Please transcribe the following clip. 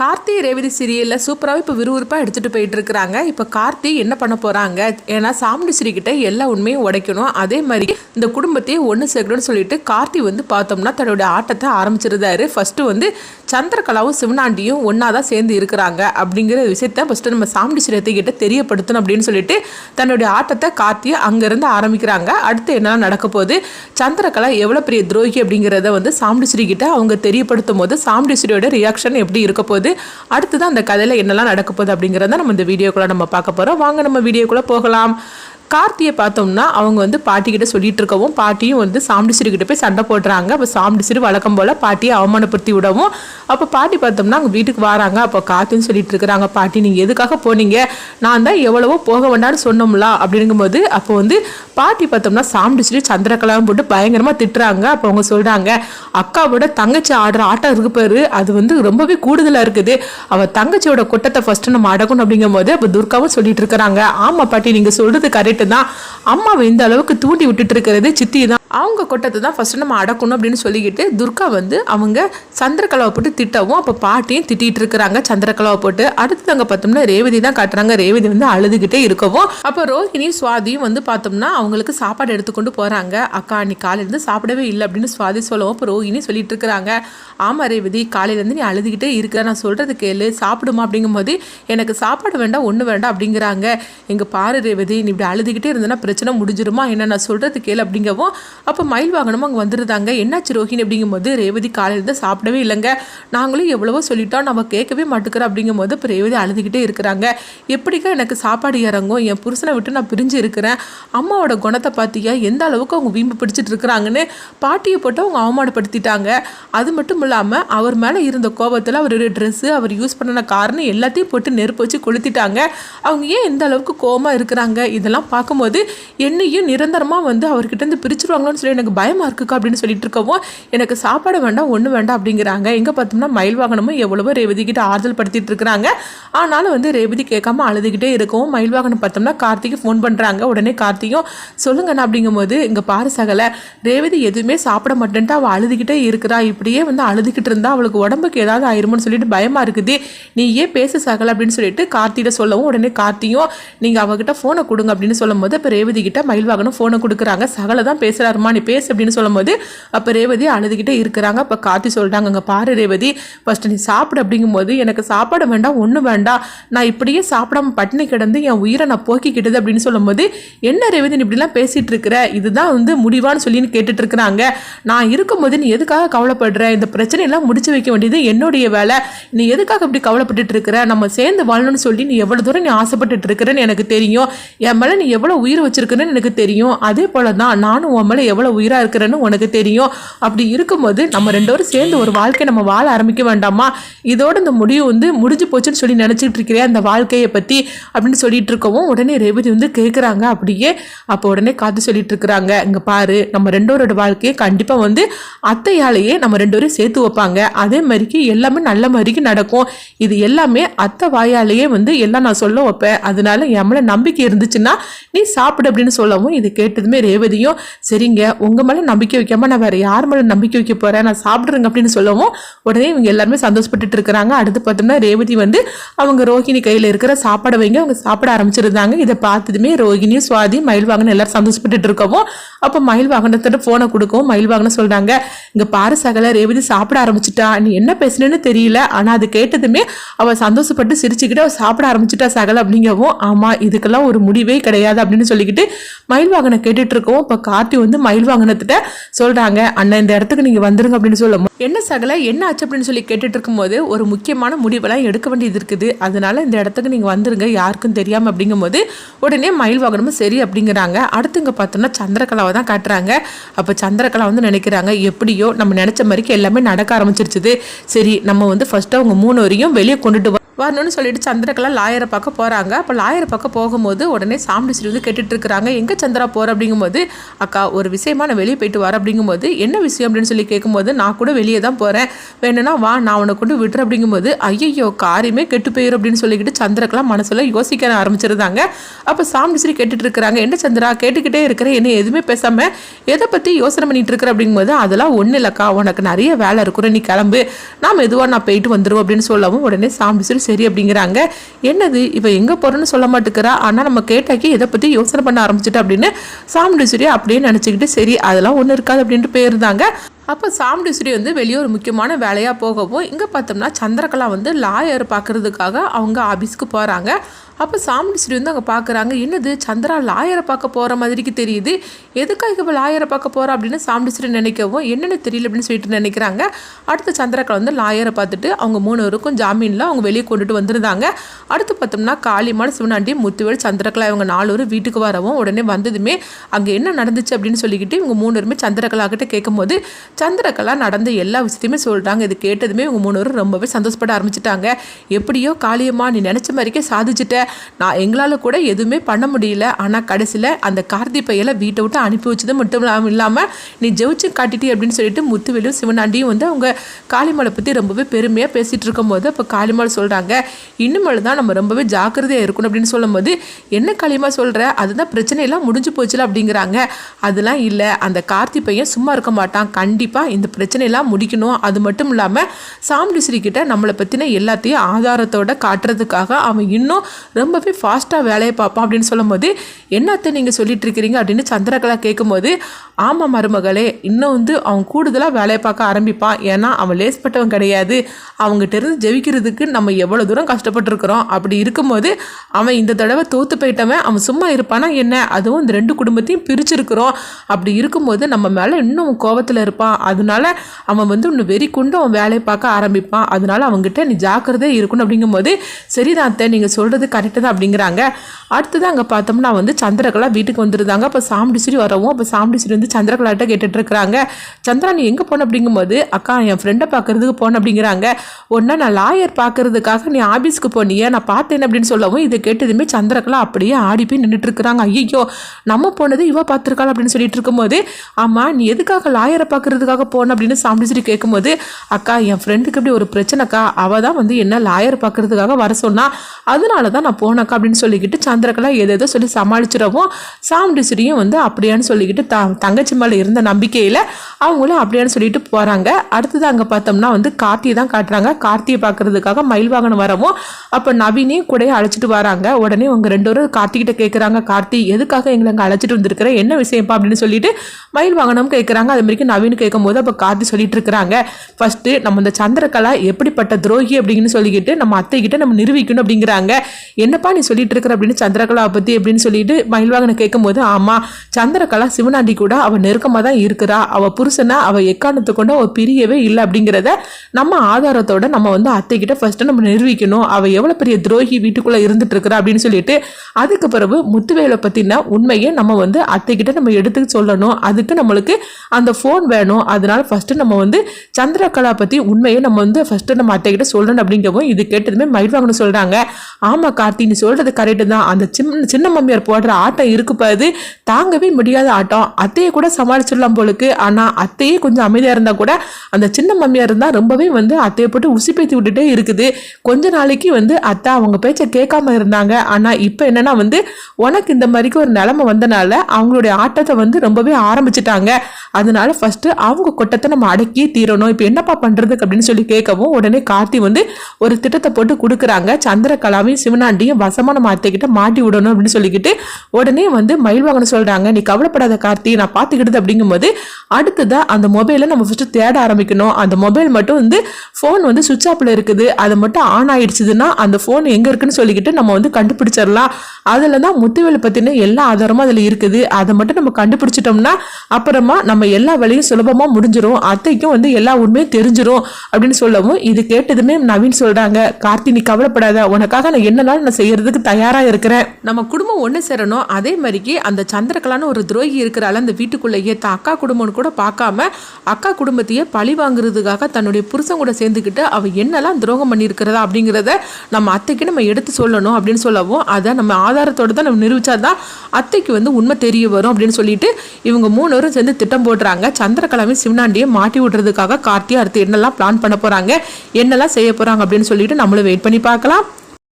கார்த்தி ரேவதி சீரியலில் சூப்பராகவே இப்போ விறுவிறுப்பாக எடுத்துகிட்டு போயிட்டு இருக்கிறாங்க இப்போ கார்த்தி என்ன பண்ண போகிறாங்க ஏன்னா சாமுண்டீஸ்வரி கிட்ட எல்லா உண்மையும் உடைக்கணும். அதே மாதிரி இந்த குடும்பத்தையே ஒன்று சேர்க்கணும்னு சொல்லிட்டு கார்த்தி வந்து பார்த்தோம்னா தன்னோட ஆட்டத்தை ஆரம்பிச்சிருந்தாரு. ஃபஸ்ட்டு வந்து சந்திரகலாவும் சிவனாண்டியும் ஒன்றா தான் சேர்ந்து இருக்கிறாங்க அப்படிங்கிற விஷயத்த ஃபஸ்ட்டு நம்ம சாமுண்டீஸ்வரத்தை கிட்ட தெரியப்படுத்தணும் அப்படின்னு சொல்லிட்டு தன்னுடைய ஆட்டத்தை கார்த்தியை அங்கேருந்து ஆரம்பிக்கிறாங்க. அடுத்து என்னெல்லாம் நடக்க போகுது? சந்திரகலா எவ்வளோ பெரிய துரோகி அப்படிங்கிறத வந்து சாமுண்டீஸ்வரி கிட்ட அவங்க தெரியப்படுத்தும் போது சாமுண்டீஸ்வரியோட ரியாக்ஷன் எப்படி இருக்க போகுது? அடுத்ததான் அந்த கதையில் என்னெல்லாம் நடக்க போகுது அப்படிங்கிறத நம்ம இந்த வீடியோக்குள்ளே நம்ம பார்க்க போகிறோம் வாங்க நம்ம வீடியோக்குள்ளே போகலாம். கார்த்தியை பார்த்தோம்னா அவங்க வந்து பாட்டிக்கிட்ட சொல்லிட்டு இருக்கவும் பாட்டியும் வந்து சாமுண்டீஸ்வரி கிட்ட போய் சண்டை போடுறாங்க. அப்போ சாமுண்டீஸ்வரி வழக்கம் போல் பாட்டியை அவமானப்படுத்தி விடவும் அப்போ பாட்டி பார்த்தோம்னா அவங்க வீட்டுக்கு வராங்க. அப்போ கார்த்தின்னு சொல்லிட்டு இருக்கிறாங்க பாட்டி நீங்கள் எதுக்காக போனீங்க? நான் தான் எவ்வளவோ போக வேண்டாம்னு சொன்னோம்ல அப்படிங்கும்போது அப்போ வந்து பாட்டி பார்த்தோம்னா சாமுண்டீஸ்வரி சந்திரகலாம் போட்டு பயங்கரமாக திட்டுறாங்க. அப்போ அவங்க சொல்கிறாங்க அக்காவோட தங்கச்சி ஆடுற ஆட்டம் இருக்கு பாரு அது வந்து ரொம்பவே கூடுதலாக இருக்குது. அவள் தங்கச்சியோட கொட்டத்தை ஃபஸ்ட்டு நம்ம அடக்கணும். அப்படிங்கும்போது அப்போ துர்காவும் சொல்லிட்டு இருக்கிறாங்க ஆமாம் பாட்டி நீங்கள் சொல்கிறது கரெக்ட் தான் அம்மாவை இந்த அளவுக்கு தூண்டி விட்டுட்டு இருக்கிறது சித்தி தான் அவங்க கொட்டத்தை தான் ஃபஸ்ட்டு நம்ம அடக்கணும் அப்படின்னு சொல்லிக்கிட்டு துர்கா வந்து அவங்க சந்திரகலாவை போட்டு திட்டவும் அப்போ பாட்டியும் திட்டிகிட்டு இருக்கிறாங்க சந்திரகலாவை போட்டு. அடுத்து அங்கே பார்த்தோம்னா ரேவதி தான் காட்டுறாங்க. ரேவதி வந்து அழுதுகிட்டே இருக்கவும். அப்போ ரோஹிணியும் சுவாதியும் வந்து பார்த்தோம்னா அவங்களுக்கு சாப்பாடு எடுத்துக்கொண்டு போகிறாங்க அக்கா நீ காலையிலேருந்து சாப்பிடவே இல்லை அப்படின்னு சுவாதி சொல்லவும் அப்போ ரோஹிணி சொல்லிட்டு இருக்கிறாங்க. ஆமா ரேவதி காலையிலேருந்து நீ அழுதுகிட்டே இருக்கிற நான் சொல்கிறது கேளு சாப்பிடுமா அப்படிங்கும்போது எனக்கு சாப்பாடு வேண்டாம் ஒன்று வேண்டாம் அப்படிங்கிறாங்க. எங்கள் பாரு ரேவதி நீ இப்படி அழுதுகிட்டே இருந்தேன்னா பிரச்சனை முடிஞ்சிருமா? என்ன நான் சொல்கிறது கேளு அப்படிங்கவும் அப்போ மயில் வாகனமும் அங்கே வந்துருந்தாங்க. என்னாச்சு ரோஹிணி அப்படிங்கும்போது ரேவதி காலையிலேருந்து சாப்பிடவே இல்லைங்க. நாங்களும் எவ்வளவோ சொல்லிட்டோம். நம்ம கேட்கவே மாட்டேங்கிறோம் அப்படிங்கும்போது இப்போ ரேவதி அழுதுகிட்டே இருக்கிறாங்க. எப்படிக்கா எனக்கு சாப்பாடு இறங்கும்? என் புருஷனை விட்டு நான் பிரிஞ்சு இருக்கிறேன். அம்மாவோட குணத்தை பார்த்தியா எந்த அளவுக்கு அவங்க வீம்பு பிடிச்சிட்டு இருக்கிறாங்கன்னு பாட்டியை போட்டு அவங்க அவமானப்படுத்திட்டாங்க. அது மட்டும் இல்லாமல் அவர் மேலே இருந்த கோபத்தில் அவர் ட்ரெஸ்ஸு அவர் யூஸ் பண்ணின காரணம் எல்லாத்தையும் போட்டு நெருப்பு வச்சு கொளுத்திட்டாங்க. அவங்க ஏன் எந்த அளவுக்கு கோபமாக இருக்கிறாங்க? இதெல்லாம் பார்க்கும்போது என்னையும் நிரந்தரமாக வந்து அவர்கிட்ட இருந்து பிரிச்சிருவாங்களோன்னு சொல்லி எனக்கு பயமாக இருக்குக்கா அப்படின்னு சொல்லிட்டு இருக்கவும் எனக்கு சாப்பாடு வேண்டாம் ஒன்று வேண்டாம் அப்படிங்கிறாங்க. எங்கே பார்த்தோம்னா மயில் வாகனமும் எவ்வளவோ ரேவதி கிட்ட ஆறுதல் படுத்திட்டு இருக்கிறாங்க. ஆனாலும் வந்து ரேவதி கேட்காம அழுதுகிட்டே இருக்கவும் மயில் வாகனம் பார்த்தோம்னா கார்த்திக்கு ஃபோன் பண்ணுறாங்க உடனே கார்த்தியும் சொல்லுங்கண்ணா அப்படிங்கும்போது இங்கே பாரு சகல ரேவதி எதுவுமே சாப்பிட மாட்டேன்ட்டு அவள் அழுதுகிட்டே இருக்கிறா. இப்படியே வந்து அழுதுகிட்டு இருந்தால் அவளுக்கு உடம்புக்கு ஏதாவது ஆயிருமோன்னு சொல்லிட்டு பயமாக இருக்குது. நீ ஏன் பேச சகல அப்படின்னு சொல்லிட்டு கார்த்திகிட்ட சொல்லவும் உடனே கார்த்தியும் நீங்கள் அவகிட்ட ஃபோனை கொடுங்க அப்படின்னு சொல்லும் போது இப்போ ரேவதி கிட்ட மயில் வாகனம் ஃபோனை கொடுக்குறாங்க. சகல தான் அம்மா நீ பேசு அப்படின்னு சொல்லும்போது அப்போ ரேவதி அழுதுகிட்டே இருக்கிறாங்க. அப்போ கார்த்தி சொல்கிறாங்க அங்கே பாரு ரேவதி ஃபஸ்ட்டு நீ சாப்பிடு அப்படிங்கும்போது எனக்கு சாப்பாடு வேண்டாம் ஒன்றும் வேண்டாம். நான் இப்படியே சாப்பிடாம பட்டினி கிடந்து என் உயிரை நான் போக்கிக்கிட்டது அப்படின்னு சொல்லும்போது என்ன ரேவதி நீ இப்படிலாம் பேசிகிட்டு இருக்கிற? இதுதான் வந்து முடிவான்னு சொல்லின்னு கேட்டுட்டு இருக்கிறாங்க. நான் இருக்கும்போது நீ எதுக்காக கவலைப்படுற? இந்த பிரச்சனையெல்லாம் முடிச்சு வைக்க வேண்டியது என்னுடைய வேலை. நீ எதுக்காக இப்படி கவலைப்பட்டுட்டு இருக்கிற? நம்ம சேர்ந்து வாழணும்னு சொல்லி நீ எவ்வளோ தூரம் நீ ஆசைப்பட்டுட்டு இருக்கிறன்னு எனக்கு தெரியும். என் மேலே நீ எவ்வளோ உயிர் வச்சிருக்கிறன்னு எனக்கு தெரியும். அதே போல தான் நானும் உன் மேலே எவ்வளோ உயிராக இருக்கிறேன்னு உனக்கு தெரியும். அப்படி இருக்கும்போது நம்ம ரெண்டு பேரும் சேர்ந்து ஒரு வாழ்க்கை நம்ம வாழ ஆரம்பிக்க வேண்டாமா? இதோட இந்த முடிவு வந்து முடிஞ்சு போச்சுன்னு சொல்லி நினச்சிட்டு இருக்கிறேன் அந்த வாழ்க்கையை பற்றி அப்படின்னு சொல்லிட்டு இருக்கவும் உடனே ரேவதி வந்து கேட்குறாங்க அப்படியே அப்போ உடனே காத்து சொல்லிட்டு இருக்கிறாங்க. இங்கே பாரு நம்ம ரெண்டோரோட வாழ்க்கையை கண்டிப்பாக வந்து அத்தையாலேயே நம்ம ரெண்டு பேரும் சேர்த்து வைப்பாங்க. அதே மாதிரிக்கு எல்லாமே நல்ல மாதிரிக்கு நடக்கும். இது எல்லாமே அத்தை வாயாலேயே வந்து எல்லாம் நான் சொல்ல வைப்பேன். அதனால என் மேலே நம்பிக்கை இருந்துச்சுன்னா நீ சாப்பிடு அப்படின்னு சொல்லவும் இது கேட்டதுமே ரேவதியும் சரிங்க உங்கள் மேலே நம்பிக்கை வைக்காம நான் வேற யார் மேலே நம்பிக்கை வைக்க போகிறேன் நான் சாப்பிட்றேங்க அப்படின்னு சொல்லவும் உடனே இவங்க எல்லாருமே சந்தோஷப்பட்டுட்டு இருக்கிறாங்க. அடுத்து பார்த்தோம்னா ரேவதி வந்து அவங்க ரோஹிணி கையில் இருக்கிற சாப்பாடை வைங்க. அவங்க சாப்பிட ஆரம்பிச்சிருந்தாங்க. இதை பார்த்ததுமே ரோஹிணி சுவாதி மயில் வாகனம் எல்லாரும் சந்தோஷப்பட்டுட்டு இருக்கவும் அப்போ மயில் வாகனத்தோட ஃபோனை கொடுக்கவும் மயில் வாகனம் சொல்கிறாங்க இங்கே பாரு சகல ரேவதி சாப்பிட ஆரம்பிச்சிட்டா. நீ என்ன பேசுனேன்னு தெரியல. ஆனால் அது கேட்டதுமே அவள் சந்தோஷப்பட்டு சிரிச்சுக்கிட்டு அவள் சாப்பிட ஆரம்பிச்சிட்டா சகல அப்படிங்கவும் ஆமாம் இதுக்கெல்லாம் ஒரு முடிவே கிடையாது அப்படின்னு சொல்லிக்கிட்டு மயில் வாகனம் கேட்டுட்டு இருக்கவும் இப்போ கார்த்தி வந்து மயில் வாகனத்திட்ட சொல்கிறாங்க அண்ணன் இந்த இடத்துக்கு நீங்கள் வந்துருங்க அப்படின்னு சொல்லும் என்ன சகல என்ன ஆச்சு? அப்படின்னு சொல்லி கேட்டுட்டு இருக்கும்போது ஒரு முக்கியமான முடிவெல்லாம் எடுக்க வேண்டியது இருக்குது. அதனால இந்த இடத்துக்கு நீங்கள் வந்துருங்க யாருக்கும் தெரியாமல் அப்படிங்கும்போது உடனே மயில் வாகனமும் சரி அப்படிங்கிறாங்க. அடுத்து இங்கே பார்த்தோம்னா சந்திரகலாவை தான் காட்டுறாங்க. அப்போ சந்திரகலா வந்து நினைக்கிறாங்க எப்படியோ நம்ம நினச்ச மாதிரிக்கு எல்லாமே நடக்க ஆரம்பிச்சிருச்சுது. சரி நம்ம வந்து ஃபர்ஸ்ட் அவங்க மூணு வரையும் வெளியே கொண்டுட்டு வரணும்னு சொல்லிட்டு சந்திரகலா லாயரை பார்க்க போகிறாங்க அப்போ லாயரை பார்க்க போகும்போது உடனே சாமுண்டீஸ்வரி வந்து கேட்டுட்டு இருக்கிறாங்க எங்கே சந்திரா போகிற அப்படிங்கும்போது அக்கா ஒரு விஷயமா நான் வெளியே போயிட்டு வர அப்படிங்கும்போது என்ன விஷயம்? அப்படின்னு சொல்லி கேட்கும்போது நான் கூட வெளியே தான் போகிறேன் வேணும்னா வா நான் உன்னை கொண்டு விட்டுற அப்படிங்கும்போது ஐயோ காரியமே கெட்டு போயிடும் அப்படின்னு சொல்லிக்கிட்டு சந்திரகலா மனசில் யோசிக்க ஆரம்பிச்சிருந்தாங்க. அப்போ சாமுண்டீஸ்வரி கேட்டுட்டு இருக்கிறாங்க என்ன சந்திரா கேட்டுக்கிட்டே இருக்கிறேன் என்ன எதுவுமே பேசாமல் எதை பற்றி யோசனை பண்ணிட்டு இருக்கிற? அப்படிங்கும்போது அதெல்லாம் ஒன்றும் இல்லைக்கா. உனக்கு நிறைய வேலை இருக்கும் நீ கிளம்பு. நான் மெதுவாக நான் போயிட்டு வந்துடுவோம் அப்படின்னு சொல்லவும் உடனே சாம்பிசரி சரி அப்படிங்கிறாங்க. என்னது? இவ எங்கே போகிறோன்னு சொல்ல மாட்டேங்கிறா. ஆனால் நம்ம கேட்டாக்கி இதை பற்றி யோசனை பண்ண ஆரம்பிச்சிட்டு அப்படின்னு சாம்பிசரி அப்படியே நினச்சிக்கிட்டு சரி அதெல்லாம் ஒன்றும் இருக்காது அப்படின்ட்டு போயிருந்தாங்க. அப்போ சாமுண்டீஸ்வரி வந்து வெளியே ஒரு முக்கியமான வேலையாக போகவும் இங்கே பார்த்தோம்னா சந்திரகலா வந்து லாயர் பார்க்குறதுக்காக அவங்க ஆஃபீஸ்க்கு போகிறாங்க அப்போ சாமுண்டீஸ்வரி வந்து அங்கே பார்க்குறாங்க என்னது சந்திரா லாயரை பார்க்க போகிற மாதிரிக்கு தெரியுது. எதுக்காக இப்போ லாயரை பார்க்க போகிறா அப்படின்னு சாமுண்டீஸ்வரி நினைக்கவும் என்னென்னு தெரியல அப்படின்னு சொல்லிட்டு நினைக்கிறாங்க. அடுத்து சந்திரகலா வந்து லாயரை பார்த்துட்டு அவங்க மூணு பேருக்கும் ஜாமீனில் அவங்க வெளியே கொண்டுட்டு வந்திருந்தாங்க. அடுத்து பார்த்தோம்னா காளிமான் சிவனாண்டி முத்துவேல் சந்திரகலா இவங்க நாலு பேரும் வீட்டுக்கு வரவும் உடனே வந்ததுமே அங்கே என்ன நடந்துச்சு அப்படின்னு சொல்லிக்கிட்டு இவங்க மூணு பேருமே சந்திரகலா கிட்ட கேட்கும்போது சந்திரகலா நடந்த எல்லா விஷயத்தையுமே சொல்கிறாங்க இது கேட்டதுமே இவங்க மூணு ரொம்பவே சந்தோஷப்பட ஆரம்பிச்சிட்டாங்க. எப்படியோ காளியம்மா நீ நினச்ச மாதிரிக்கே சாதிச்சிட்ட. நான் எங்களால் கூட எதுவுமே பண்ண முடியல. ஆனால் கடைசியில் அந்த கார்த்தி பையலை வீட்டை விட்டு அனுப்பி வச்சது மட்டும் இல்லாமல் இல்லாமல் நீ ஜெயிச்சு காட்டிட்டி அப்படின்னு சொல்லிட்டு முத்துவேலும் சிவனாண்டியும் வந்து அவங்க காளிமலை பற்றி ரொம்பவே பெருமையாக பேசிகிட்டு இருக்கும்போது அப்போ காளிமலை சொல்கிறாங்க இனிமேல் தான் நம்ம ரொம்பவே ஜாக்கிரதையாக இருக்கணும் அப்படின்னு சொல்லும்போது என்ன காளியம்மா சொல்கிற அதுதான் பிரச்சனையெல்லாம் முடிஞ்சு போச்சுல அப்படிங்கிறாங்க. அதெல்லாம் இல்லை. அந்த கார்த்தி பையன் சும்மா இருக்க மாட்டான். கண்டிப்பாக இந்த பிரச்சனையெல்லாம் முடிக்கணும். அது மட்டும் இல்லாமல் சாம்டிஸ்ரி கிட்ட நம்மளை பற்றின எல்லாத்தையும் ஆதாரத்தோட காட்டுறதுக்காக அவன் இன்னும் ரொம்பவே ஃபாஸ்ட்டாக வேலையை பார்ப்பான் அப்படின்னு சொல்லும்போது என்னத்தை நீங்கள் சொல்லிட்டு இருக்கிறீங்க? அப்படின்னு சந்திரகலா கேட்கும்போது ஆமாம் மருமகளே இன்னும் வந்து அவன் கூடுதலாக வேலையை பார்க்க ஆரம்பிப்பான். ஏன்னா அவன் லேஸ்பட்டவன் கிடையாது. அவங்ககிட்ட இருந்து ஜெயிக்கிறதுக்கு நம்ம எவ்வளோ தூரம் கஷ்டப்பட்டுருக்குறோம். அப்படி இருக்கும்போது அவன் இந்த தடவை தோற்று போயிட்டவன் அவன் சும்மா இருப்பானா என்ன? அதுவும் இந்த ரெண்டு குடும்பத்தையும் பிரிச்சிருக்கிறோம். அப்படி இருக்கும்போது நம்ம மேலே இன்னும் கோவத்தில் இருப்பான். அதனால அவன் வந்து இன்னும் வெறி கொண்டு அவன் வேலையை பார்க்க ஆரம்பிப்பான். அதனால அவங்ககிட்ட நீ ஜாக்கிரதை இருக்கணும் அப்படிங்கும்போது சரிதான் அத்தை நீங்கள் சொல்கிறது கரெக்டு தான் அப்படிங்கிறாங்க. அடுத்தது அங்கே பார்த்தோம்னா வந்து சந்திரகலா வீட்டுக்கு வந்துருந்தாங்க. அப்போ சாமுடிசிரி வரவும் அப்போ சாமுடிசிரி வந்து சந்திரகலாட்ட கேட்டுட்ருக்குறாங்க. சந்திரா நீ எங்கே போன? அப்படிங்கும்போது அக்கா என் ஃப்ரெண்டை பார்க்குறதுக்கு போன அப்படிங்கிறாங்க. ஒன்றா நான் லாயர் பார்க்கறதுக்காக நீ ஆஃபீஸ்க்கு போனியே நான் பார்த்தேன் அப்படின்னு சொல்லவும் இதை கேட்டதுமே சந்திரகலா அப்படியே ஆடி போய் நின்றுட்டுருக்குறாங்க ஐயோ நம்ம போனது இவ பார்த்துருக்காள்? அப்படின்னு சொல்லிட்டு இருக்கும்போது ஆமாம் நீ எதுக்காக லாயரை பார்க்கறதுக்காக போனேன் அப்படின்னு சாமுடிசிரி கேட்கும்போது அக்கா என் ஃப்ரெண்டுக்கு இப்படி ஒரு பிரச்சனைக்கா அவள் தான் வந்து என்ன லாயர் பார்க்கறதுக்காக வர சொன்னா அதனால தான் நான் போனக்கா அப்படின்னு சொல்லிக்கிட்டு சந்திரகலா எதேதோ சொல்லி சமாளிச்சிடவும் சாமுண்டீஸ்வரியும் வந்து அப்படியான்னு சொல்லிக்கிட்டு த தங்கச்சி மேலே இருந்த நம்பிக்கையில் அவங்களும் அப்படியான்னு சொல்லிட்டு போகிறாங்க அடுத்தது அங்கே பார்த்தோம்னா வந்து கார்த்தியை தான் காட்டுறாங்க. கார்த்தியை பார்க்குறதுக்காக மயில் வாகனம் வரவும் அப்போ நவீனையும் கூட அழைச்சிட்டு வராங்க. உடனே அவங்க ரெண்டு பேரும் கார்த்திகிட்ட கேட்குறாங்க கார்த்தி எதுக்காக எங்களை அங்கே அழைச்சிட்டு வந்திருக்கிற? என்ன விஷயம்ப்பா? அப்படின்னு சொல்லிட்டு மயில் வாகனம் கேட்குறாங்க அது மாதிரி நவீன் கேட்கும்போது அப்போ கார்த்தி சொல்லிட்டு இருக்கிறாங்க ஃபஸ்ட்டு நம்ம இந்த சந்திரகலா எப்படிப்பட்ட துரோகி அப்படின்னு சொல்லிக்கிட்டு நம்ம அத்தைக்கிட்ட நம்ம நிரூபிக்கணும் அப்படிங்கிறாங்க. என்னப்பா நீ சொல்லிட்டு இருக்கிற அப்படின்னு சந்திரகலாவை பற்றி அப்படின்னு சொல்லிட்டு மயில்வாகனை கேட்கும்போது ஆமாம் சந்திரகலா சிவனாண்டி கூட அவள் நெருக்கமாக தான் இருக்கிறா. அவள் புருஷனை அவள் எக்காரணத்தை கொண்டு அவள் பிரியவே இல்லை அப்படிங்கிறத நம்ம ஆதாரத்தோட நம்ம வந்து அத்தைக்கிட்ட ஃபர்ஸ்ட்டு நம்ம நிரூபிக்கணும். அவள் எவ்வளோ பெரிய துரோகி வீட்டுக்குள்ளே இருந்துட்டு இருக்கிறா அப்படின்னு சொல்லிட்டு அதுக்கு பிறகு முத்துவேலை பற்றின உண்மையை நம்ம வந்து அத்தைக்கிட்ட நம்ம எடுத்து சொல்லணும். அதுக்கு நம்மளுக்கு அந்த ஃபோன் வேணும். அதனால ஃபஸ்ட்டு நம்ம வந்து சந்திரகலா பற்றி உண்மையை நம்ம வந்து ஃபஸ்ட்டு நம்ம அத்தைக்கிட்ட சொல்லணும் அப்படிங்கவும் இது கேட்டதுமே மயில்வாங்கன்னு சொல்கிறாங்க ஆமாம் கார்த்தி நீ சொல்கிறது கரெக்டு தான். அந்த சின்ன சின்ன மம்மியார் போடுற ஆட்டம் இருக்குப்பாது தாங்கவே முடியாத ஆட்டம். அத்தையை கூட சமாளிச்சிடலாம் போலுக்கு. ஆனால் அத்தையே கொஞ்சம் அமைதியாக இருந்தால் கூட அந்த சின்ன மம்மியார் இருந்தால் ரொம்பவே வந்து அத்தையை போட்டு உசிப்பேத்தி விட்டுட்டே இருக்குது. கொஞ்ச நாளைக்கு வந்து அத்தை அவங்க பேச்சை கேட்காம இருந்தாங்க. ஆனால் இப்போ என்னென்னா வந்து உனக்கு இந்த மாதிரிக்கு ஒரு நிலமை வந்தனால அவங்களுடைய ஆட்டத்தை வந்து ரொம்பவே ஆரம்பிச்சிட்டாங்க. அதனால ஃபஸ்ட்டு அவங்க கொட்டத்தை நம்ம அடக்கி தீரணும். இப்போ என்னப்பா பண்ணுறதுக்கு அப்படின்னு சொல்லி கேட்கவும் உடனே கார்த்தி வந்து ஒரு திட்டத்தை போட்டு கொடுக்குறாங்க. சந்திரகலாவையும் சிவனாண்டியும் வசமான மாத்திக்கிட்ட மாட்டி விடணும் அப்படின்னு சொல்லிக்கிட்டு உடனே வந்து மயில் வாங்கன்னு சொல்கிறாங்க நீ கவலைப்படாத கார்த்தி நான் பார்த்துக்கிட்டது அப்படிங்கும்போது அடுத்ததாக அந்த மொபைலை நம்ம ஃபஸ்ட்டு தேட ஆரம்பிக்கணும். அந்த மொபைல் மட்டும் வந்து ஃபோன் வந்து சுவிச் ஆப்பில் இருக்குது. அது மட்டும் ஆன் ஆயிடுச்சுதுன்னா அந்த ஃபோன் எங்கே இருக்குன்னு சொல்லிக்கிட்டு நம்ம வந்து கண்டுபிடிச்சிடலாம். அதில் தான் முத்துவேலை பற்றின எல்லா ஆதாரமும் அதில் இருக்குது. அதை மட்டும் நம்ம கண்டுபிடிச்சிட்டோம்னா அப்புறமா நம்ம எல்லா வேலையும் சுலபமாக முடிஞ்சிடும் அத்தைக்கும் வந்து எல்லா உண்மையும் தெரிஞ்சிடும் அப்படின்னு சொல்லவும் இது கேட்டதுமே நவீன் சொல்கிறாங்க கார்த்தி நீ கவலைப்படாத. உனக்காக நான் என்னனாலும் நான் நான் செய்யறதுக்கு தயாராக இருக்கிறேன். நம்ம குடும்பம் ஒன்று சேரணும். அதே மாதிரிக்கு அந்த சந்திரகலான்னு ஒரு துரோகி இருக்கிறால அந்த வீட்டுக்குள்ளேயே தான் அக்கா குடும்பம்னு கூட பார்க்காம அக்கா குடும்பத்தையே பழி வாங்குறதுக்காக தன்னுடைய புருஷன் கூட சேர்ந்துக்கிட்டு அவள் என்னெல்லாம் துரோகம் பண்ணியிருக்கிறதா அப்படிங்கிறத நம்ம அத்தைக்கு நம்ம எடுத்து சொல்லணும் அப்படின்னு சொல்லவும் அதை நம்ம ஆதாரத்தோட தான் நம்ம நிரூபித்தாதான் அத்தைக்கு வந்து உண்மை தெரிய வரும் அப்படின்னு சொல்லிட்டு இவங்க மூணு பேரும் சேர்ந்து திட்டம் போடுறாங்க. சந்திரகலாமே சிவனாண்டியை மாட்டி விடுறதுக்காக கார்த்தியை அடுத்து என்னெல்லாம் பிளான் பண்ண போகிறாங்க என்னெல்லாம் செய்ய போகிறாங்க அப்படின்னு சொல்லிட்டு நம்மளும் வெயிட் பண்ணி பார்க்கலாம்.